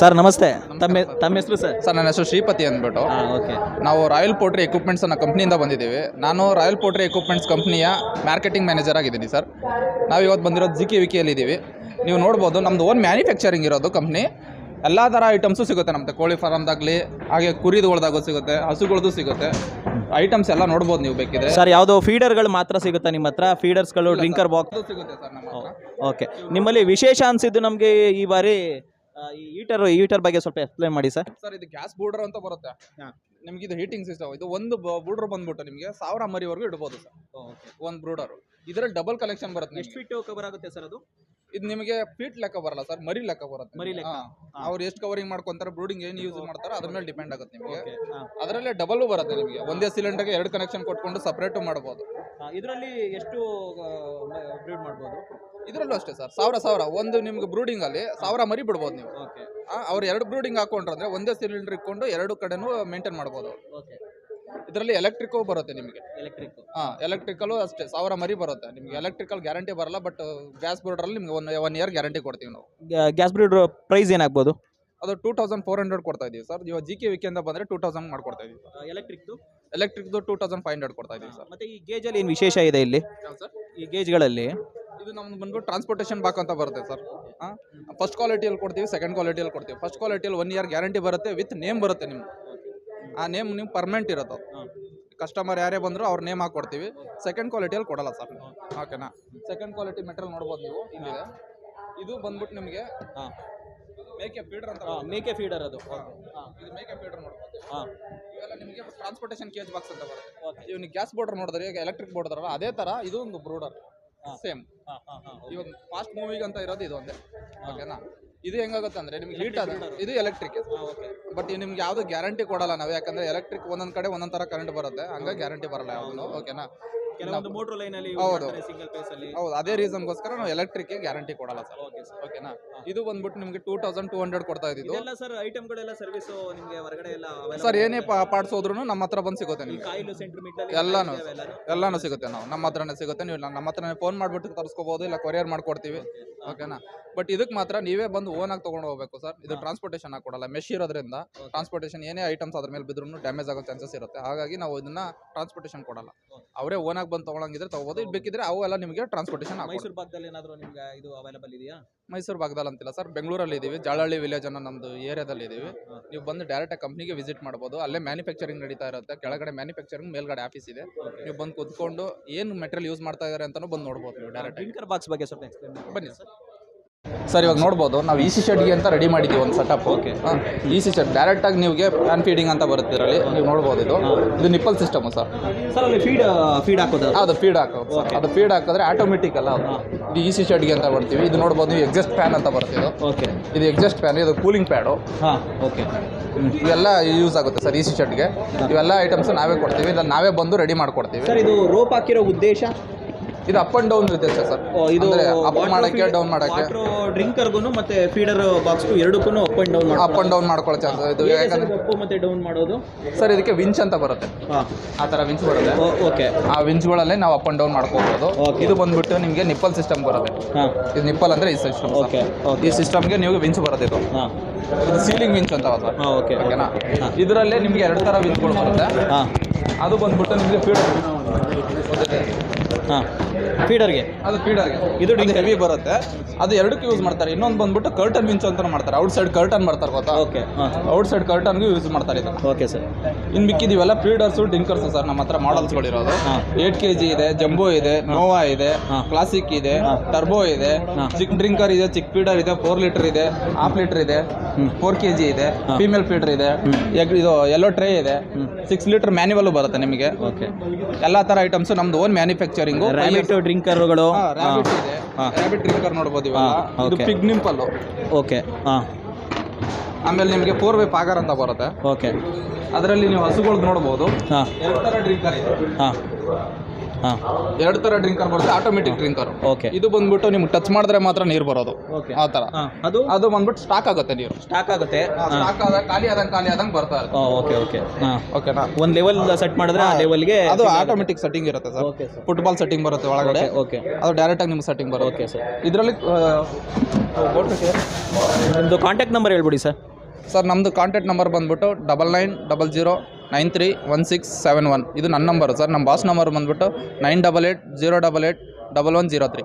Sir ನಮಸ್ತೆ. ತಮ್ಮ ತಮ್ಮ ಹೆಸರು ಸರ್? ಸರ್ ನನ್ನ ಹೆಸರು ಶ್ರೀಪತಿ ಅಂದ್ಬಿಟ್ಟು. ಓಕೆ. ನಾವು ರಾಯಲ್ ಪೋಟ್ರಿ ಎಕ್ವಿಪ್ಮೆಂಟ್ಸ್ ಅನ್ನೋ ಕಂಪ್ನಿಯಿಂದ ಬಂದಿದ್ದೀವಿ. ನಾನು ರಾಯಲ್ ಪೋಟ್ರಿ ಎಕ್ವಿಪ್ಮೆಂಟ್ಸ್ ಕಂಪ್ನಿಯ ಮಾರ್ಕೆಟಿಂಗ್ ಮ್ಯಾನೇಜರ್ ಆಗಿದ್ದೀನಿ ಸರ್. ನಾವು ಇವತ್ತು ಬಂದಿರೋದು ಜಿ ಕೆ ವಿಕೆಯಲ್ಲಿ ಇದ್ದೀವಿ ನೀವು ನೋಡ್ಬೋದು ನಮ್ಮದು ಓನ್ ಮ್ಯಾನುಫ್ಯಾಕ್ಚರಿಂಗ್ ಇರೋದು ಕಂಪ್ನಿ ಎಲ್ಲ ಥರ ಐಟಮ್ಸು ಸಿಗುತ್ತೆ ನಮ್ಮದು ಕೋಳಿ ಫಾರಮ್ದಾಗಲಿ ಹಾಗೆ ಕುರಿದುಗಳ್ದಾಗೂ ಸಿಗುತ್ತೆ ಹಸುಗಳದ್ದು ಸಿಗುತ್ತೆ. ಐಟಮ್ಸ್ ಎಲ್ಲ ನೋಡ್ಬೋದು ನೀವು ಬೇಕಿದ್ರೆ. ಸರ್ ಯಾವುದೋ ಫೀಡರ್ಗಳು ಮಾತ್ರ ಸಿಗುತ್ತಾ ನಿಮ್ಮ ಹತ್ರ? ಫೀಡರ್ಸ್ಗಳು ಡ್ರಿಂಕರ್ ಬಾಕ್ಸ್ ಸಿಗುತ್ತೆ ಸರ್ ನಮ್ಮ ಓಕೆ. ನಿಮ್ಮಲ್ಲಿ ವಿಶೇಷ ಅನಿಸಿದ್ದು ನಮಗೆ ಈ ಬಾರಿ ಈ ಹೀಟರ್ ಹೀಟರ್ ಬಗ್ಗೆ ಸ್ವಲ್ಪ ಎಕ್ಸ್ಪ್ಲೈನ್ ಮಾಡಿ ಸರ್ ಸರ್ ಇದು ಗ್ಯಾಸ್ ಬೂಡರ್ ಅಂತ ಬರುತ್ತೆ. ಹಾ. ನಿಮ್ಗೆ ಇದು ಹೀಟಿಂಗ್ ಸಿಸ್ಟಮ್ ಇದು ಒಂದು ಬೂಡರ್ ಬಂದ್ಬಿಟ್ಟು ನಿಮಗೆ ಸಾವಿರ ಮರಿವರೆಗೂ ಇಡ್ಬೋದು ಸರ್ ಒಂದು ಬ್ರೂಡರ್ ಇದರಲ್ಲಿ ಡಬಲ್ ಕಲೆಕ್ಷನ್ ಬರುತ್ತೆ ಎಷ್ಟು. ಫೀಟ್ ಕವರ್ ಆಗುತ್ತೆ ಸರ್ ಅದು? ಇದು ನಿಮಗೆ ಫೀಟ್ ಲೆಕ್ಕ ಬರಲ್ಲ ಸರ್ ಮರಿ ಲೆಕ್ಕ ಬರುತ್ತೆ ಮರಿ ಲೆಕ್ಕ. ಅವ್ರು ಎಷ್ಟು ಕವರಿಂಗ್ ಮಾಡ್ಕೊಂತಾರೆ ಬ್ರೂಡಿಂಗ್ ಏನು ಯೂಸ್ ಮಾಡ್ತಾರೆ ಅದ್ರ ಮೇಲೆ ಡಿಪೆಂಡ್ ಆಗುತ್ತೆ ನಿಮಗೆ. ಓಕೆ. ಅದರಲ್ಲೇ ಡಬಲ್ ಬರುತ್ತೆ ನಿಮಗೆ. ಒಂದೇ ಸಿಲಿಂಡರ್ಗೆ ಎರಡು ಕನೆಕ್ಷನ್ ಕೊಟ್ಕೊಂಡು ಸಪ್ರೇಟು ಮಾಡ್ಬೋದು. ಇದರಲ್ಲಿ ಎಷ್ಟು ಬ್ರೀಡ್ ಮಾಡ್ಬೋದು? ಇದರಲ್ಲೂ ಅಷ್ಟೇ ಸರ್ ಸಾವಿರ ಸಾವಿರ. ಒಂದು ನಿಮ್ಗೆ ಬ್ರೂಡಿಂಗ್ ಅಲ್ಲಿ ಸಾವಿರ ಮರಿ ಬಿಡ್ಬೋದು ನೀವು. ಓಕೆ. ಅವ್ರು ಎರಡು ಬ್ರೂಡಿಂಗ್ ಹಾಕೊಂಡ್ರೆ ಅಂದ್ರೆ ಒಂದೇ ಸಿಲಿಂಡರ್ ಇಟ್ಕೊಂಡು ಎರಡು ಕಡೆನೂ ಮೇಂಟೈನ್ ಮಾಡ್ಬೋದು. ಓಕೆ. ಇದರಲ್ಲಿ ಎಲೆಕ್ಟ್ರಿಕ್ಕು ಬರುತ್ತೆ ನಿಮಗೆ. ಎಲೆಕ್ಟ್ರಿಕ್ ಹಾಂ ಎಲೆಕ್ಟ್ರಿಕಲು ಅಷ್ಟೇ ಸಾವಿರ ಮರಿ ಬರುತ್ತೆ. ನಿಮಗೆ ಎಲೆಕ್ಟ್ರಿಕಲ್ ಗ್ಯಾರಂಟಿ ಬರಲ್ಲ ಬಟ್ ಗ್ಯಾಸ್ ಬೋರ್ಡ್ರಲ್ಲಿ ನಿಮ್ಗೆ ಒನ್ ಒನ್ ಇಯರ್ ಗ್ಯಾರಂಟಿ ಕೊಡ್ತೀವಿ ನಾವು. ಗ್ಯಾಸ್ ಬ್ರೀಡ್ ಪ್ರೈಸ್ ಏನಾಗ್ಬೋದು? ಅದು ಟೂ ತೌಸಂಡ್ ಫೋರ್ ಹಂಡ್ರೆಡ್ ಕೊಡ್ತಾ ಇದೀವಿ ಸರ್. ಇವಾಗ ಜಿ ಕೆ ವಿಕೆಯಿಂದ ಬಂದರೆ ಟೂ ತೌಸಂಡ್ ಮಾಡ್ಕೊಡ್ತಾ ಇದೀವಿ ಎಲೆಕ್ಟ್ರಿಕ್ದು ಎಲೆಕ್ಟ್ರಿಕ್ದು ಟೂ ತೌಸಂಡ್ ಫೈವ್ ಹಂಡ್ರೆಡ್ ಕೊಡ್ತಾ ಇದೀವಿ ಸರ್. ಮತ್ತೆ ಈ ಗೇಜಲ್ಲಿ ಏನು ವಿಶೇಷ ಇದೆ ಇಲ್ಲಿ? ಸರ್. ಈ ಗೇಜ್ಗಳಲ್ಲಿ ಇದು ನಮ್ದು ಬಂದ್ಬಿಟ್ಟು ಟ್ರಾನ್ಸ್ಪೋರ್ಟೇಷನ್ ಬಾಕ್ ಅಂತ ಬರುತ್ತೆ ಸರ್. ಹಾಂ ಫಸ್ಟ್ ಕ್ವಾಲಿಟಿಯಲ್ಲಿ ಕೊಡ್ತೀವಿ ಸೆಕೆಂಡ್ ಕ್ವಾಲಿಟಿಯಲ್ಲಿ ಕೊಡ್ತೀವಿ. ಫಸ್ಟ್ ಕ್ವಾಲಿಟಿಯಲ್ಲಿ ಒನ್ ಇಯರ್ ಗ್ಯಾರಂಟಿ ಬರುತ್ತೆ ವಿತ್ ನೇಮ್ ಬರುತ್ತೆ ನಿಮ್ಗೆ ಆ ನೇಮ್ ನೀವು ಪರ್ಮನೆಂಟ್ ಇರುತ್ತೆ ಕಸ್ಟಮರ್ ಯಾರೇ ಬಂದರೂ ಅವ್ರ ನೇಮ್ ಹಾಕ್ಕೊಡ್ತೀವಿ ಸೆಕೆಂಡ್ ಕ್ವಾಲಿಟಿಯಲ್ಲಿ ಕೊಡಲ್ಲ ಸರ್. ಓಕೆನಾ ಸೆಕೆಂಡ್ ಕ್ವಾಲಿಟಿ ಮೆಟೀರಿಯಲ್ ನೋಡ್ಬೋದು ನೀವು. ಇಲ್ಲಿದೆ ಇದು ಬಂದ್ಬಿಟ್ಟು ನಿಮಗೆ ಹಾಂ. ಮೇಕೆ ಫೀಡರ್ ಅಂತ ಮೇಕೆ ಫೀಡರ್ ಅದು. ಇದು ಮೇಕೆ ಫೀಡರ್ ನೋಡ್ಬೋದು. ಹಾಂ. ಇವೆಲ್ಲ ನಿಮಗೆ ಟ್ರಾನ್ಸ್ಪೋರ್ಟೇಷನ್ ಕೇಜ್ ಬಾಕ್ಸ್ ಅಂತ ಬರುತ್ತೆ. ಓಕೆ ಇವ್ ಗ್ಯಾಸ್ ಬೋರ್ಡರ್ ನೋಡಿದ್ರೆ ಈಗ ಎಲೆಕ್ಟ್ರಿಕ್ ಬೋರ್ಡರ್ ಅದೇ ಥರ ಇದು ಒಂದು ಬ್ರೂಡರ್. ಸೇಮ್ ಹಾಂ ಹಾಂ ಹಾಂ ಇವಾಗ ಫಾಸ್ಟ್ ಮೂವಿಗೆ ಅಂತ ಇರೋದು ಇದು ಒಂದೇ ಓಕೆನಾ ಇದು ಹೆಂಗಾಗುತ್ತೆ ಅಂದ್ರೆ ನಿಮ್ಗೆ ಹೀಟ್ ಅದ. ಆದ್ರೆ ಇದು ಎಲೆಕ್ಟ್ರಿಕ್ ಬಟ್ ನಿಮ್ಗೆ ಯಾವ್ದು ಗ್ಯಾರಂಟಿ ಕೊಡಲ್ಲ ನಾವು. ಯಾಕಂದ್ರೆ ಎಲೆಕ್ಟ್ರಿಕ್ ಒಂದೊಂದ್ ಕಡೆ ಒಂದೊಂದ್ ತರ ಕರೆಂಟ್ ಬರುತ್ತೆ. ಹಂಗಾಗಿ ಗ್ಯಾರಂಟಿ ಬರಲ್ಲ ಯಾವ್ದು ಓಕೆನಾ ಕೆಲವೊಂದು ಮೋಟ್ರ್ ಅಲ್ಲಿ ಹೌದು. ಸಿಂಗಲ್ ಫೇಸ್ ಅಲ್ಲಿ. ಹೌದು ಅದೇ ರೀಸನ್ಗೋಸ್ಕರ ನಾವು ಎಲೆಕ್ಟ್ರಿಕ್ ಗ್ಯಾರಂಟಿ ಕೊಡಲ್ಲ ಸರ್. ಓಕೆ ಸರ್ ಓಕೆನಾ ಇದು ಬಂದ್ಬಿಟ್ಟು ನಿಮ್ಗೆ ಟೂ ತೌಸಂಡ್ ಟೂ ಹಂಡ್ರೆಡ್ ಕೊಡ್ತಾ ಇದ್ದಿದ್ದು. ಇದೆಲ್ಲ ಸರ್ ಐಟಮ್ಗಳೆಲ್ಲ ಸರ್ವಿಸ್ ನಿಮಗೆ ಹೊರಗಡೆ ಎಲ್ಲ ಸರ್ ಏನೇ ಪಾರ್ಟ್ಸ್ ಹೋದ್ರು ನಮ್ಮ ಹತ್ರ ಬಂದು ಸಿಗುತ್ತೆ ಈ ನಿಮ್ಗೆ. ಕಾಯಿಲು ಅಲ್ಲಿ ಎಲ್ಲಾನು ಎಲ್ಲಾನು? ಸಿಗುತ್ತೆ. ನಾವು. ನಮ್ಮ ಹತ್ರನೇ ಸಿಗುತ್ತೆ. ನೀವು ನಮ್ಮ ಹತ್ರನೇ ಫೋನ್ ಮಾಡ್ಬಿಟ್ಟು ತರಿಸ್ಕೋಬಹುದು ಇಲ್ಲ ಕೊರಿಯರ್ ಮಾಡ್ಕೊಡ್ತೀವಿ. ಓಕೆನಾ ಬಟ್ ಇದಕ್ಕೆ ಮಾತ್ರ ನೀವೇ ಬಂದು ಓನ್ ಆಗಿ ತಗೊಂಡು ಹೋಗ್ಬೇಕು ಸರ್. ಇದು ಟ್ರಾನ್ಸ್ಪೋರ್ಟೇಷನ್ ಆಗಿ ಕೊಡಲ್ಲ. ಮೆಶ್ ಇರೋದ್ರಿಂದ ಟ್ರಾನ್ಸ್ಪೋರ್ಟೇಷನ್ ಏನೇ ಐಟಮ್ಸ್ ಅದ್ರ ಮೇಲೆ ಬಿದ್ರೂ ಡ್ಯಾಮೇಜ್ ಆಗೋ ಚಾನ್ಸಸ್ ಇರುತ್ತೆ. ಹಾಗಾಗಿ ನಾವು ಇದನ್ನ ಟ್ರಾನ್ಸ್ಪೋರ್ಟೇಷನ್ ಕೊಡಲ್ಲ. ಅವರೇ ಓನ್ ಆಗಿ ಬಂದು ತಗೊಳಂಗಿದ್ರೆ ತಗೋಬಹುದು ಇದು ಬೇಕಿದ್ರೆ ಅವು ಎಲ್ಲ ನಿಮಗೆ ಟ್ರಾನ್ಸ್ಪೋರ್ಟೇಷನ್ ಮೈಸೂರು ಭಾಗದಲ್ಲಿ ಏನಾದರೂ ನಿಮ್ಗೆ ಇದು ಅವೈಲೇಬಲ್ ಇದೆಯಾ? ಮೈಸೂರು ಭಾಗದಲ್ಲಿ ಅಂತಿಲ್ಲ ಸರ್. ಬೆಂಗಳೂರಲ್ಲಿ ಇದೀವಿ. ಜಾಳಹಳ್ಳಿ ವಿಲೇಜ್ ಅನ್ನೋ ನಮ್ಮದು ಏರಿಯಾದಲ್ಲಿ ಇದೀವಿ. ನೀವು ಬಂದು ಡೈರೆಕ್ಟ್ ಕಂಪ್ನಿಗೆ ವಿಸಿಟ್ ಮಾಡ್ಬೋದು. ಅಲ್ಲೇ ಮ್ಯಾನುಫ್ಯಾಕ್ಚರಿಂಗ್ ನಡೀತಾ ಇರುತ್ತೆ. ಕೆಳಗಡೆ ಮ್ಯಾನುಫ್ಯಾಕ್ಚರಿಂಗ್ ಮೇಲ್ಗಡೆ ಆಫೀಸ್ ಇದೆ. ನೀವು ಬಂದು ಕೂತ್ಕೊಂಡು ಏನು ಮೆಟೀರಿಯಲ್ ಯೂಸ್ ಮಾಡ್ತಾ ಇದ್ದಾರೆ ಅಂತಲೂ ಬಂದು ನೋಡ್ಬೋದು ನೀವು ಡೈರೆಕ್ಟ್ ಬಾಕ್ಸ್ ಬಗ್ಗೆ ಸ್ವಲ್ಪ ಎಕ್ಸ್ಪ್ಲೇನ್ ಬನ್ನಿ ಸರ್. ಸರ್ ಇವಾಗ ನೋಡ್ಬೋದು ನಾವು ಇ ಸಿ ಶೆಡ್ಗೆ ಅಂತ ರೆಡಿ ಮಾಡಿದ್ದೀವಿ ಒಂದು setup okay E C shed ಡೈರೆಕ್ಟಾಗಿ ನಿಮಗೆ ಫ್ಯಾನ್ ಫೀಡಿಂಗ್ ಅಂತ ಬರುತ್ತೆ ಇದರಲ್ಲಿ. ನೀವು ನೋಡ್ಬೋದು ಇದು. ಇದು ನಿಪ್ಪಲ್ ಸಿಸ್ಟಮ್ ಸರ್. ಸರ್ ಅಲ್ಲಿ ಫೀಡ್ ಫೀಡ್ ಹಾಕೋದು? ಅದು ಫೀಡ್ ಹಾಕೋದು ಸರ್. ಅದು ಫೀಡ್ ಹಾಕಿದ್ರೆ ಆಟೋಮೆಟಿಕ್ ಅಲ್ಲ ಇದು ಇ ಸಿ ಶೆಡ್ಗೆ ಅಂತ ಬರ್ತೀವಿ ಇದು ನೋಡ್ಬೋದು ನೀವು ಎಕ್ಸಾಸ್ಟ್ ಫ್ಯಾನ್ ಅಂತ ಬರುತ್ತೆ ಇದು. ಓಕೆ ಇದು ಎಕ್ಸಾಸ್ಟ್ ಫ್ಯಾನ್ ಇದು ಕೂಲಿಂಗ್ ಪ್ಯಾಡು ಹಾಂ ಓಕೆ ಇವೆಲ್ಲ ಯೂಸ್ ಆಗುತ್ತೆ ಸರ್ ಇ ಸಿ ಶೆಡ್ಗೆ ಇವೆಲ್ಲ ಐಟಮ್ಸ್ ನಾವೇ ಕೊಡ್ತೀವಿ ಇಲ್ಲ ನಾವೇ ಬಂದು ರೆಡಿ ಮಾಡಿಕೊಡ್ತೀವಿ. ಸರ್ ಇದು ರೋಪ್ ಹಾಕಿರೋ ಉದ್ದೇಶ? ಇದು ಅಪ್ ಅಂಡ್ ಡೌನ್ ಇರುತ್ತೆ ಸರ್. ಇದು ಅಪ್ ಮಾಡಕ್ಕೆ ಡೌನ್ ಮಾಡಕ್ಕೆ. ಡ್ರಿಂಕರ್ಗೂ ಮತ್ತೆ ಫೀಡರ್ ಬಾಕ್ಸ್ಗೂ ಎರಡಕ್ಕೂ up and down up and down ಮಾಡ್ಕೊಳ್ಳೋ ಚಾನ್ಸ್ ಇದು ಯಾಕಂದ್ರೆ ಅಪ್ ಮತ್ತೆ ಡೌನ್ ಮಾಡೋದು? ಸರ್ ಇದಕ್ಕೆ ವಿಂಚ್ ಅಂತ ಬರುತ್ತೆ. ಆ ಥರ ವಿಂಚ್ ಬರುತ್ತೆ. ಓಕೆ. ಆ ವಿಂಚ್ಗಳಲ್ಲೇ ನಾವು ಅಪ್ ಅಂಡ್ ಡೌನ್ ಮಾಡ್ಕೋಬಹುದು ಇದು ಬಂದ್ಬಿಟ್ಟು ನಿಮಗೆ ನಿಪ್ಪಲ್ ಸಿಸ್ಟಮ್ ಬರುತ್ತೆ. ಇದು ನಿಪ್ಪಲ್ ಅಂದ್ರೆ ಈ ಸಿಸ್ಟಮ್ ಓಕೆ ಈ ಸಿಸ್ಟಮ್ಗೆ ನೀವು ವಿಂಚ್ ಬರುತ್ತೆ ಇದು. ಇದು ಸೀಲಿಂಗ್ ವಿಂಚ್ ಅಂತ ಹಾಂ ಓಕೆ ಓಕೆನಾ. ಇದರಲ್ಲೇ ನಿಮಗೆ ಎರಡು ಥರ ವಿಂಚ್ಗಳು ಬರುತ್ತೆ. ಹಾಂ. ಅದು ಬಂದ್ಬಿಟ್ಟು ನಿಮಗೆ ಫೀಡರ್ ಹಾಂ. ಫೀಡರ್ಗೆ? ಅದು ಫೀಡರ್ಗೆ. ಇದು ಹೆವಿ ಬರುತ್ತೆ. ಅದು ಎರಡಕ್ಕೂ ಯೂಸ್ ಮಾಡ್ತಾರೆ. ಇನ್ನೊಂದು ಬಂದ್ಬಿಟ್ಟು ಕರ್ಟನ್ ವಿಂಚ್ ಅಂತ ಮಾಡ್ತಾರೆ. ಔಟ್ ಸೈಡ್ ಕರ್ಟನ್ ಮಾಡ್ತಾರೆ ಗೊತ್ತಾ? ಓಕೆ ಔಟ್ ಸೈಡ್ ಕರ್ಟನ್ಗೂ ಯೂಸ್ ಮಾಡ್ತಾರೆ ಇದು. Okay sir. ಇನ್ನು ಮಿಕ್ಕಿದೀವಲ್ಲ ಫೀಡರ್ಸು ಡಿಂಕರ್ಸ್ ಸರ್ ನಮ್ಮ ಹತ್ರ ಮಾಡಲ್ಸ್ಗಳಿರೋದು. ಏಟ್ ಕೆ ಜಿ ಇದೆ ಜಂಬೋ ಇದೆ ನೋವಾ ಇದೆ ಕ್ಲಾಸಿಕ್ ಇದೆ ಟರ್ಬೋ ಇದೆ. ಚಿಕ್ ಡ್ರಿಂಕರ್ ಇದೆ ಚಿಕ್ ಫೀಡರ್ ಇದೆ ಫೋರ್ ಲೀಟರ್ ಇದೆ ಹಾಫ್ ಲೀಟರ್ ಇದೆ. ಫೋರ್ ಕೆ ಜಿ ಇದೆ. ಫೀಮೇಲ್ ಫೀಡರ್ ಇದೆ ಇದು ಎಲ್ಲೋ ಟ್ರೇ ಇದೆ. ಸಿಕ್ಸ್ ಲೀಟರ್ ಮ್ಯಾನ್ಯುವಲ್ ಬರುತ್ತೆ ನಿಮಗೆ. ಓಕೆ. ಎಲ್ಲ ಥರ ಐಟಮ್ಸ್ ನಮ್ದು ಓನ್ ಮ್ಯಾನುಫ್ಯಾಕ್ಚರಿಂಗು ಡ್ರಿಂಕರ್ಗಳು ರ್ಯಾಬಿಟ್ ಇದೆ. ಹಾಂ. ರ್ಯಾಬಿಟ್ ಡ್ರಿಂಕರ್ ನೋಡ್ಬೋದು ಇವಾಗ. ಹಾಂ, ಇದು okay. ಪಿಗ್ ನಿಂಪಲ್ಲು ಓಕೆ ಹಾಂ. ಆಮೇಲೆ ನಿಮಗೆ ಫೋರ್ ವೇ ಪಾಗರ್ ಅಂತ ಬರುತ್ತೆ. ಓಕೆ. ಅದರಲ್ಲಿ ನೀವು ಹಸುಗಳ್ದು ನೋಡ್ಬೋದು. ಹಾಂ. ಎರಡು ಥರ ಡ್ರಿಂಕರ್ ಇದೆ. ಹಾಂ. ಹಾಂ. ಎರಡು ಥರ ಡ್ರಿಂಕರ್ ಬರುತ್ತೆ ಆಟೋಮೆಟಿಕ್ ಡ್ರಿಂಕರ್. ಓಕೆ. ಇದು ಬಂದ್ಬಿಟ್ಟು ನಿಮ್ಗೆ ಟಚ್ ಮಾಡಿದ್ರೆ ಮಾತ್ರ ನೀರು ಬರೋದು. ಓಕೆ. ಆ ಥರ ಅದು? ಅದು ಬಂದ್ಬಿಟ್ಟು ಸ್ಟಾಕ್ ಆಗುತ್ತೆ ನೀರು. ಸ್ಟಾಕ್ ಆಗುತ್ತೆ. ಸ್ಟಾಕ್ ಆದಾಗ ಖಾಲಿ ಆದಂಗೆ ಖಾಲಿ ಆದಂಗೆ ಬರ್ತಾ ಇರುತ್ತೆ. Okay okay. ಹಾಂ. ಓಕೆನಾ? ಒಂದು ಲೆವೆಲ್ ಸೆಟ್ ಮಾಡಿದ್ರೆ ಆ ಲೆವೆಲ್ಗೆ ಅದು ಆಟೋಮೆಟಿಕ್ ಸೆಟ್ಟಿಂಗ್ ಇರುತ್ತೆ sir. Okay sir. Football setting ಬರುತ್ತೆ ಒಳಗಡೆ. ಓಕೆ ಅದು ಡೈರೆಕ್ಟಾಗಿ ನಿಮ್ಗೆ ಸೆಟ್ಟಿಂಗ್ ಬರುತ್ತೆ. Okay sir. ಇದರಲ್ಲಿ ನಿಮ್ಮದು ಕಾಂಟ್ಯಾಕ್ಟ್ ನಂಬರ್ ಹೇಳ್ಬಿಡಿ ಸರ್. ಸರ್ ನಮ್ಮದು ಕಾಂಟ್ಯಾಕ್ಟ್ ನಂಬರ್ ಬಂದ್ಬಿಟ್ಟು double nine double zero nine three one six seven one. ಇದು ನನ್ನ ನಂಬರು ಸರ್. ನಮ್ಮ ಬಾಸ್ ನಂಬರ್ ಬಂದ್ಬಿಟ್ಟು nine double eight zero double eight double one zero three.